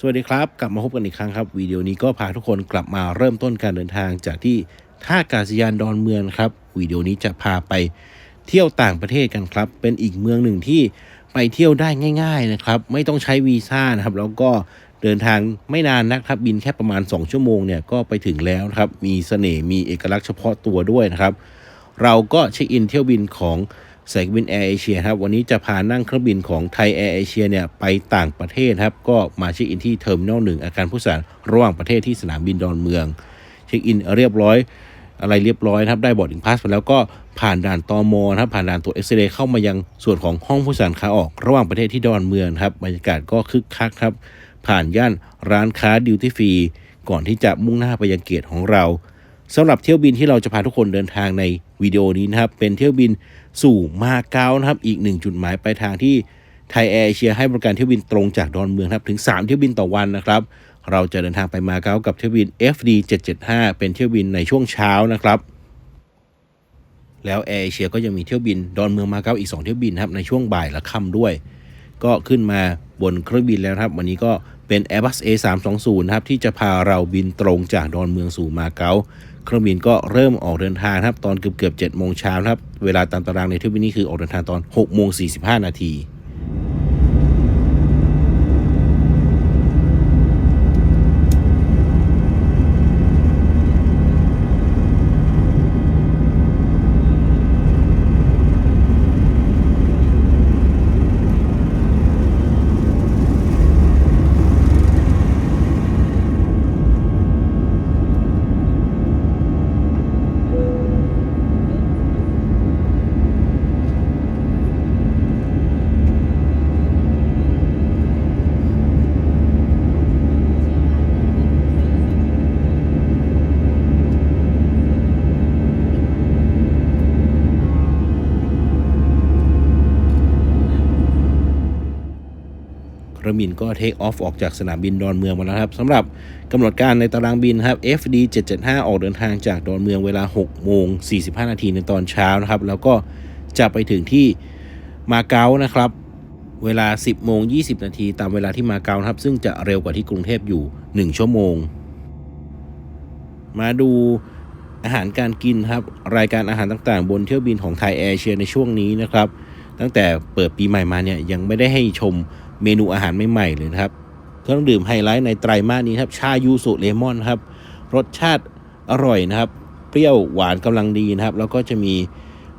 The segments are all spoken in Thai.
สวัสดีครับ กลับมาพบกันอีกครั้งครับวิดีโอนี้ก็พาทุกคนกลับมาเริ่มต้นการเดินทางจากที่ท่าอากาศยานดอนเมืองครับวิดีโอนี้จะพาไปเที่ยวต่างประเทศกันครับ เป็นอีกเมืองหนึ่งที่ไปเที่ยวได้ง่าย ๆนะครับ ไม่ต้องใช้วีซ่านะครับ แล้วก็เดินทางไม่นานนะครับบินแค่ประมาณ 2 ชั่วโมงเนี่ยก็ไปถึงแล้วครับมีเสน่ห์มีเอกลักษณ์เฉพาะตัวด้วยนะครับ เราก็เช็คอินเที่ยวบินของ สายการบินแอร์เอเชียครับวันนี้จะพานั่งเครื่องบินของไทยแอร์เอเชียเนี่ยไปต่างประเทศครับก็มาเช็คอินที่เทอร์มินอลหนึ่งอาคารผู้สารระหว่างประเทศที่สนามบินดอนเมือง เช็คอินเรียบร้อยอะไรเรียบร้อยครับได้บอร์ดอิงพาสไปแล้วก็ผ่านด่านตอมนะครับผ่านด่านตรวจเอ็กซเรย์เข้ามายังส่วนของห้องผู้สารขาออก ระหว่างประเทศที่ดอนเมืองครับบรรยากาศก็คึกคักครับ ผ่านย่านร้านค้าดิวตี้ฟรีก่อนที่จะมุ่งหน้าไปยังเกตของเรา สำหรับเที่ยวบินที่เราจะพาทุกคนเดินทางในวิดีโอนี้นะครับ เป็นเที่ยวบินสู่มาเก๊านะครับ อีกหนึ่งจุดหมายปลายทางที่ไทยแอร์เอเชียให้บริการเที่ยวบินตรงจากดอนเมืองครับถึง 3 เที่ยวบินต่อวันนะครับ เราจะเดินทางไปมาเก๊ากับเที่ยวบิน FD 775เป็นเที่ยวบินในช่วงเช้านะครับแล้วแอร์เอเชียก็ยังมีเที่ยวบินดอนเมืองมาเก๊าอีก 2 เที่ยวบินครับในช่วงบ่ายและค่ำด้วย ก็ขึ้นมาบนเครื่องบินแล้วครับ วันนี้ก็เป็น Airbus A320 นะครับที่จะพาเราบินตรงจากดอนเมืองสู่มาเก๊า เครื่องบินก็เริ่มออกเดินทางครับ ตอนเกือบเกือบเจ็ดโมงเช้าครับ เวลาตามตารางในเทปวินนี้คือออกเดินทางตอน6โมงสีนาที บินก็เทคออฟออกจากสนามบินดอนเมืองมาแล้วครับสำหรับกำหนดการในตารางบินครับ FD 775 ออกเดินทางจากดอนเมืองเวลา6โมง45 นาทีในตอนเช้านะครับ แล้วก็จะไปถึงที่มาเก๊านะครับ เวลา 10โมง20 นาทีตามเวลาที่มาเก๊านะครับ ซึ่งจะเร็วกว่าที่กรุงเทพอยู่ 1 ชั่วโมง มาดูอาหารการกินครับ รายการอาหารต่างๆ บนเที่ยวบินของไทยแอร์เชียในช่วงนี้นะครับ ตั้งแต่เปิดปีใหม่มาเนี่ยยังไม่ได้ให้ชม เมนูอาหารใหม่ๆเลยนะครับ เครื่องดื่มไฮไลท์ในไตรมาสนี้ครับ ชายูสุเลมอนครับ รสชาติอร่อยนะครับ เปรี้ยวหวานกำลังดีนะครับ แล้วก็จะมี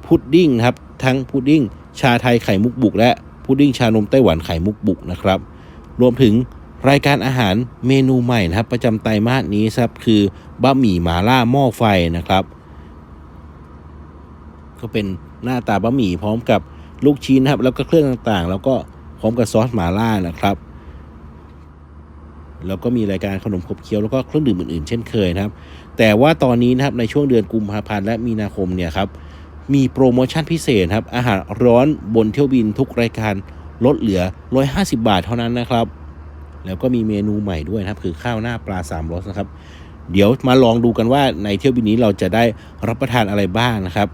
พุดดิ้งครับ ทั้งพุดดิ้งชาไทยไข่มุกบุก และพุดดิ้งชานมไต้หวันไข่มุกบุกนะครับ รวมถึงรายการอาหารเมนูใหม่นะครับ ประจำไตรมาสนี้ครับคือบะหมี่หมาล่าหม้อไฟนะครับ ก็เป็นหน้าตาบะหมี่พร้อมกับลูกชิ้นนะครับ แล้วก็เครื่องต่างๆ แล้วก็ พร้อมกับซอสหมาล่านะครับ แล้วก็มีรายการขนมขบเคี้ยวแล้วก็เครื่องดื่มอื่นๆ เช่นเคยนะครับ แต่ว่าตอนนี้นะครับในช่วงเดือนกุมภาพันธ์และมีนาคมเนี่ยครับมีโปรโมชั่นพิเศษครับ อาหารร้อนบนเที่ยวบินทุกรายการลดเหลือ 150 บาทเท่านั้นนะครับ แล้วก็มีเมนูใหม่ด้วยนะครับ คือข้าวหน้าปลาสามรสนะครับ เดี๋ยวมาลองดูกันว่าในเที่ยวบินนี้เราจะได้รับประทานอะไรบ้างนะครับ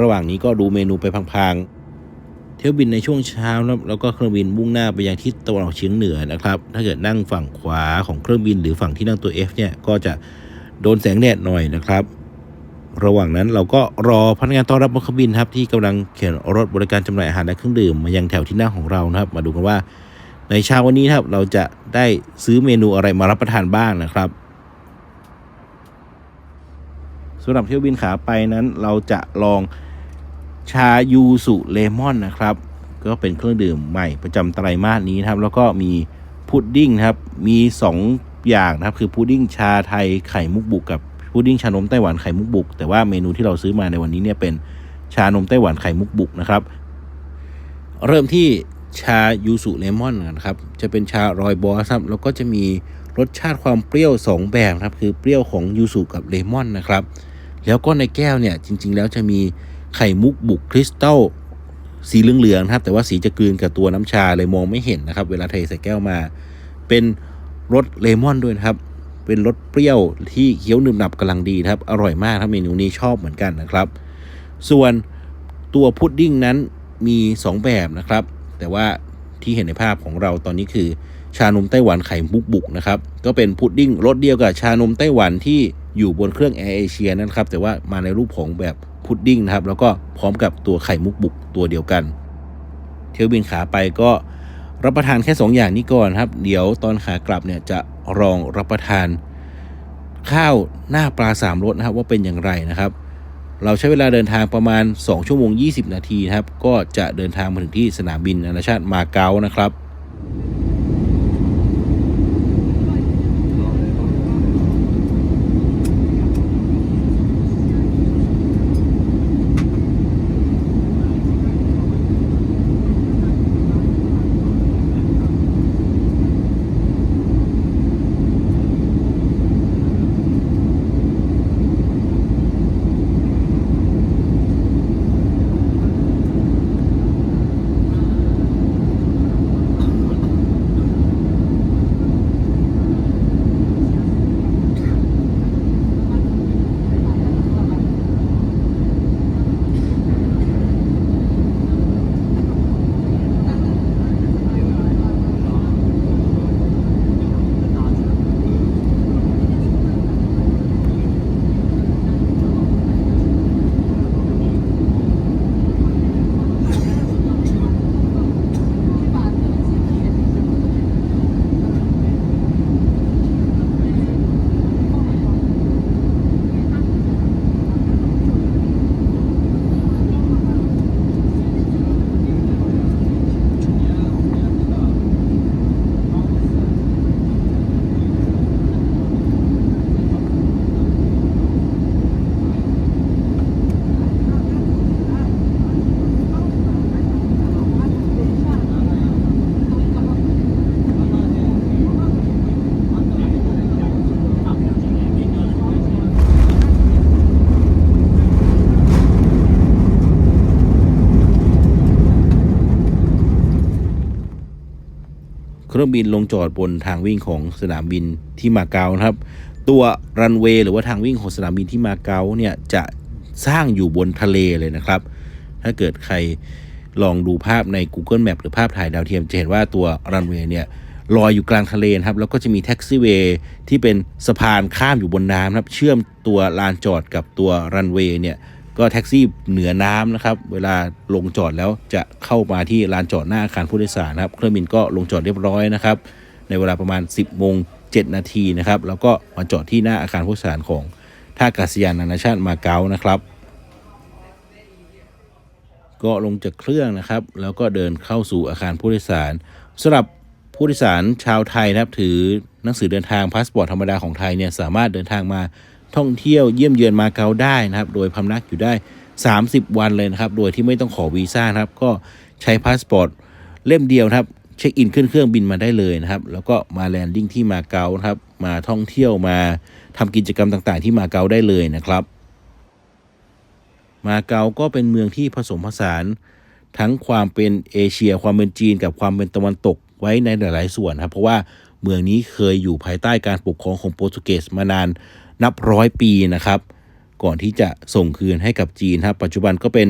ระหว่างนี้ก็ดูเมนูไปพลางๆ เที่ยวบินในช่วงเช้านะแล้วก็เครื่องบินมุ่งหน้าไปยังทิศตะวันออกเฉียงเหนือนะครับ ถ้าเกิดนั่งฝั่งขวาของเครื่องบินหรือฝั่งที่นั่งตัว F เนี่ยก็จะโดนแสงแดดหน่อยนะครับ ระหว่างนั้นเราก็รอพนักงานต้อนรับบนเครื่องบินครับที่กำลังเข็นรถบริการจำหน่ายอาหารและเครื่องดื่มมายังแถวที่นั่งของเรานะครับ มาดูกันว่า ในเช้าวันนี้ครับเราจะได้ซื้อเมนูอะไรมารับประทานบ้างนะครับสำหรับเที่ยวบินขาไปนั้นเราจะลอง ชายูสุเลมอนนะครับ ก็เป็นเครื่องดื่มใหม่ประจำไตรมาสนี้นะครับ แล้วก็มีพุดดิ้งครับ มี 2 อย่างนะครับ คือพุดดิ้งชาไทยไข่มุกบุกกับพุดดิ้งชานมไต้หวันไข่มุกบุก แต่ว่าเมนูที่เราซื้อมาในวันนี้เนี่ยเป็นชานมไต้หวันไข่มุกบุกนะครับ เริ่มที่ชายูสุเลมอนนะครับ จะเป็นชารอยบอสครับ แล้วก็จะมีรสชาติความเปรี้ยว 2 แบบครับ คือเปรี้ยวของยูสุกับเลมอนนะครับ แล้วก็ในแก้วเนี่ยจริง ๆ แล้วจะมี ไข่มุกบุกคริสตัลสีเหลืองๆนะครับ แต่ว่าสีจะกลืนกับตัวน้ำชาเลยมองไม่เห็นนะครับ เวลาเทใส่แก้วมา เป็นรสเลมอนด้วยนะครับ เป็นรสเปรี้ยวที่เคี้ยวหนึบหนับกำลังดีครับ อร่อยมากครับเมนูนี้ชอบเหมือนกันนะครับ ส่วนตัวพุดดิ้งนั้นมี 2 แบบนะครับ แต่ว่าที่เห็นในภาพของเราตอนนี้คือ ชานมไต้หวันไข่มุกบุกนะครับ ก็เป็นพุดดิ้งรสเดียวกับชานมไต้หวันที่อยู่บนเครื่องแอร์เอเชียนั่นครับ แต่ว่ามาในรูปของแบบพุดดิ้งนะครับ แล้วก็พร้อมกับตัวไข่มุกบุกตัวเดียวกัน เที่ยวบินขาไปก็รับประทานแค่ 2 อย่างนี้ก่อนครับ เดี๋ยวตอนขากลับเนี่ยจะลองรับประทานข้าวหน้าปลาสามรสนะครับว่าเป็นอย่างไรนะครับ เราใช้เวลาเดินทางประมาณ 2 ชั่วโมง 20 นาทีนะครับ ก็จะเดินทางมาถึงที่สนามบินนานาชาติมาเก๊านะครับ รื่องบินลงจอดบนทางวิ่งของสนามบินที่มาเก๊านะครับ ตัวรันเวย์หรือว่าทางวิ่งของสนามบินที่มาเก๊าเนี่ยจะสร้างอยู่บนทะเลเลยนะครับ ถ้าเกิดใครลองดูภาพใน Google Map หรือภาพถ่ายดาวเทียม จะเห็นว่าตัวรันเวย์เนี่ยลอยอยู่กลางทะเลนะครับ แล้วก็จะมีแท็กซี่เวย์ที่เป็นสะพานข้ามอยู่บนน้ำนะครับ เชื่อมตัวลานจอดกับตัวรันเวย์เนี่ย ก็แท็กซี่เหนือน้ำนะครับ เวลาลงจอดแล้วจะเข้ามาที่ลานจอดหน้าอาคารผู้โดยสารนะครับ เครื่องบินก็ลงจอดเรียบร้อยนะครับ ในเวลาประมาณ 10โมง7นาทีนะครับ แล้วก็มาจอดที่หน้าอาคารผู้โดยสารของท่าอากาศยานนานาชาติมาเก๊านะครับ ก็ลงจากเครื่องนะครับ แล้วก็เดินเข้าสู่อาคารผู้โดยสารสำหรับผู้โดยสารชาวไทยนะครับ ถือหนังสือเดินทางพาสปอร์ตธรรมดาของไทยเนี่ยสามารถเดินทางมา ท่องเที่ยวเยี่ยมเยือนมาเก๊าได้นะครับ โดยพำนักอยู่ได้ 30 วันเลยนะครับ โดยที่ไม่ต้องขอวีซ่านะครับ ก็ใช้พาสปอร์ตเล่มเดียวครับ เช็คอินขึ้นเครื่องบินมาได้เลยนะครับ แล้วก็มาแลนดิ้งที่มาเก๊านะครับ มาท่องเที่ยวมาทำกิจกรรมต่างๆ ที่มาเก๊าได้เลยนะครับ มาเก๊าก็เป็นเมืองที่ผสมผสาน ทั้งความเป็นเอเชีย ความเป็นจีน กับความเป็นตะวันตกไว้ในหลาย ๆ ส่วนครับ เพราะว่าเมืองนี้เคยอยู่ภายใต้การปกครองของโปรตุเกสมานาน นับร้อยปีนะครับก่อนที่จะส่งคืนให้กับจีนครับปัจจุบันก็เป็น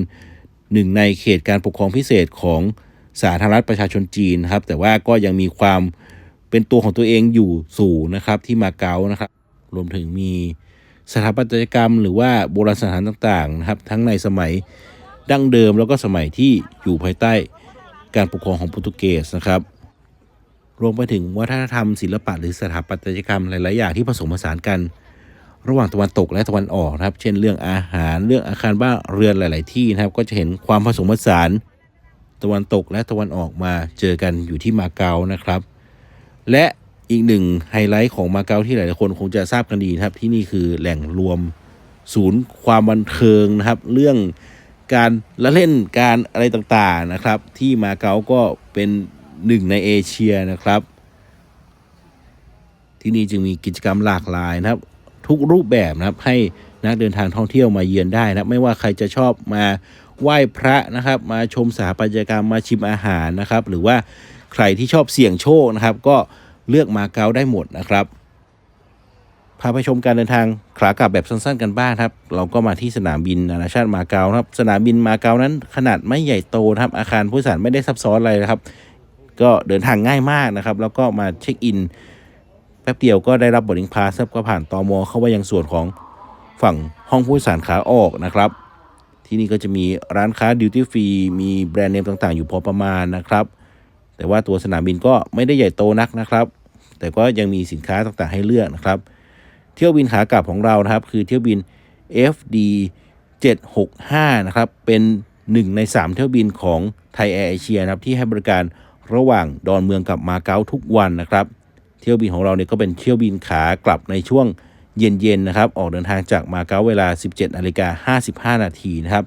หนึ่งในเขตการปกครองพิเศษของสาธารณรัฐประชาชนจีนครับแต่ว่าก็ยังมีความเป็นตัวของตัวเองอยู่สูงนะครับที่มาเก๊านะครับ รวมถึงมีสถาปัตยกรรม หรือว่าโบราณสถานต่างๆนะครับ ทั้งในสมัยดั้งเดิมแล้วก็สมัยที่อยู่ภายใต้การปกครองของโปรตุเกสนะครับรวมไปถึงวัฒนธรรมศิลปะหรือสถาปัตยกรรมหลายๆอย่างที่ผสมผสานกัน ระหว่างตะวันตกและตะวันออกนะครับ เช่นเรื่องอาหารเรื่องอาคารบ้านเรือนหลาย ๆ ที่นะครับ ก็จะเห็นความผสมผสานตะวันตกและตะวันออกมาเจอกันอยู่ที่มาเก๊านะครับ และอีกหนึ่งไฮไลท์ของมาเก๊าที่หลาย ๆ คนคงจะทราบกันดีนะครับ ที่นี่คือแหล่งรวมศูนย์ความบันเทิงนะครับ เรื่องการละเล่นการอะไรต่าง ๆ นะครับ ที่มาเก๊าก็เป็นหนึ่งในเอเชียนะครับ ที่นี่จึงมีกิจกรรมหลากหลายนะครับ ทุกรูปแบบนะครับให้นักเดินทางท่องเที่ยวมาเยือนได้นะไม่ว่าใครจะชอบมาไหว้พระนะครับ มาชมสถาปัตยกรรมมาชิมอาหารนะครับ หรือว่าใครที่ชอบเสี่ยงโชคนะครับ ก็เลือกมาเก๊าได้หมดนะครับพาไปชมการเดินทางขากลับแบบสั้นๆกันบ้างครับ เราก็มาที่สนามบินนานาชาติมาเก๊านะครับ สนามบินมาเก๊านั้นขนาดไม่ใหญ่โตครับ อาคารผู้โดยสารไม่ได้ซับซ้อนอะไรนะครับ ก็เดินทางง่ายมากนะครับ แล้วก็มาเช็คอิน ป๊บเดียวก็ได้รับบอร์ดิ้งพาสก็ผ่านตอมอเข้าไปยังส่วนของฝั่งห้องผู้โดยสารขาออกนะครับ ที่นี่ก็จะมีร้านค้าดิวตี้ฟรีมีแบรนด์เนมต่างๆ อยู่พอประมาณนะครับ แต่ว่าตัวสนามบินก็ไม่ได้ใหญ่โตนักนะครับ แต่ก็ยังมีสินค้าต่างๆให้เลือกนะครับ เที่ยวบินขากลับของเรานะครับ คือเที่ยวบิน FD 765นะครับเป็น1ใน 3 เที่ยวบินของไทยแอร์เอเชียนะครับที่ให้บริการระหว่างดอนเมืองกับมาเก๊าทุกวันนะครับ เที่ยวบินของเราเนี่ยก็เป็นเที่ยวบินขากลับในช่วงเย็นๆนะครับ ออกเดินทางจากมาเก๊าเวลา 17นาฬิกา55 นาทีนะครับ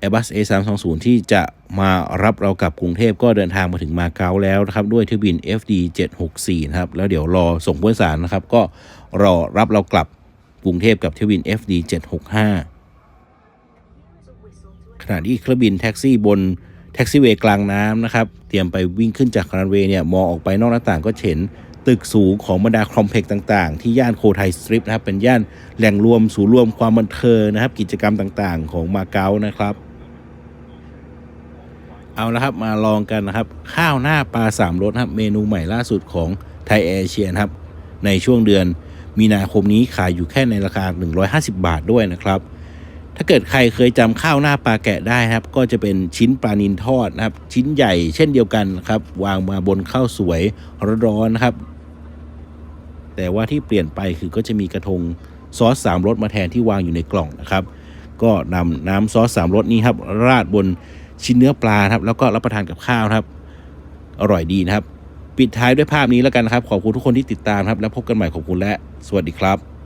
Airbus A320 ที่จะมารับเรากลับกรุงเทพก็เดินทางมาถึงมาเก๊าแล้วนะครับ ด้วยเที่ยวบิน FD 764นะครับ แล้วเดี๋ยวรอส่งผู้โดยสารนะครับ ก็รอรับเรากลับกรุงเทพกับเที่ยวบิน FD 765ขณะที่เครื่องบินแท็กซี่บน ท็กซี่เวย์กลางน้ำนะครับ เตรียมไปวิ่งขึ้นจากรันเวย์เนี่ยมองออกไปนอกหน้าต่างก็เห็นตึกสูงของบรรดาคอมเพล็กซ์ต่างๆ ที่ย่านโคไทสตริปนะครับ เป็นย่านแหล่งรวมศูนย์รวมความบันเทิงนะครับ กิจกรรมต่างๆ ของมาเก๊านะครับ เอาละครับมาลองกันนะครับ ข้าวหน้าปลาสามรสครับ เมนูใหม่ล่าสุดของไทยแอร์เชียนะครับ ในช่วงเดือนมีนาคมนี้ขายอยู่แค่ในราคา 150 บาทด้วยนะครับ ถ้าเกิดใครเคยจำข้าวหน้าปลาแกะได้นะครับ ก็จะเป็นชิ้นปลานินทอดนะครับ ชิ้นใหญ่เช่นเดียวกันครับ วางมาบนข้าวสวยร้อนๆนะครับ แต่ว่าที่เปลี่ยนไปคือก็จะมีกระทงซอสสามรสมาแทนที่วางอยู่ในกล่องนะครับ ก็นำน้ำซอสสามรสนี้ครับ ราดบนชิ้นเนื้อปลาครับ แล้วก็รับประทานกับข้าวครับ อร่อยดีนะครับ ปิดท้ายด้วยภาพนี้แล้วกันนะครับ ขอบคุณทุกคนที่ติดตามครับ แล้วพบกันใหม่ขอบคุณและ สวัสดีครับ